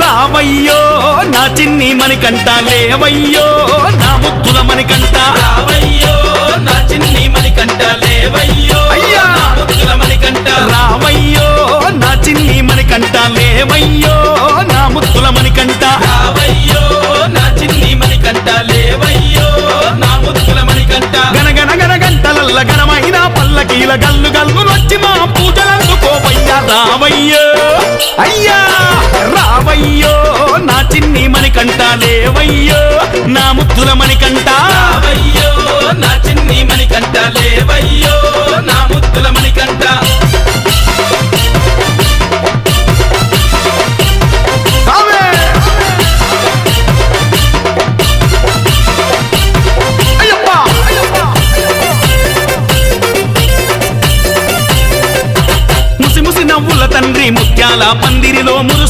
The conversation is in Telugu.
రావయ్యో నా చిన్ని మణికంట లేవయ్యో నా ముద్దుల మణికంట రావయ్యో నా చిన్ని మణికంట లేవయ్యో అయ్యా! నా ముద్దుల మణికంట రావయ్యో నా చిన్ని మణికంట లేవయ్యో నా ముద్దుల మణికంట రావయ్యో నా చిన్ని మణికంట లేవయ్యో నా ముద్దుల మణికంట గనగన గన గంటలల్ల ఘనమైన పల్లకీల గల్లు గల్లు వచ్చి మా పూజలందుకోవయ్యా రావయ్యో. అయ్యా! లేవయ్యో నా ముద్దుల మణికంట రావయ్యో నా చిన్ని మణికంట లేవయ్యో నా ముద్దుల మణికంట ముసి ముసి నవ్వుల తండ్రి ముత్యాల పందిరిలో మురుస్తూ